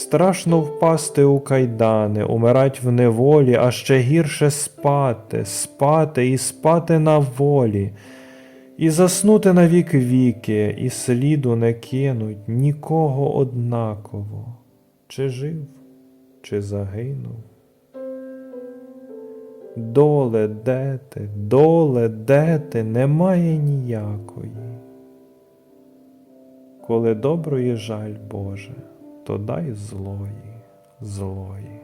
Страшно впасти у кайдани, умирать в неволі, а ще гірше спати, спати і спати на волі, і заснути на вік віки, і сліду не кинуть нікого однаково, чи жив, чи загинув. Доле де ти, доле де ти, немає ніякої. Коли доброї жаль Боже, то дай злої, злої.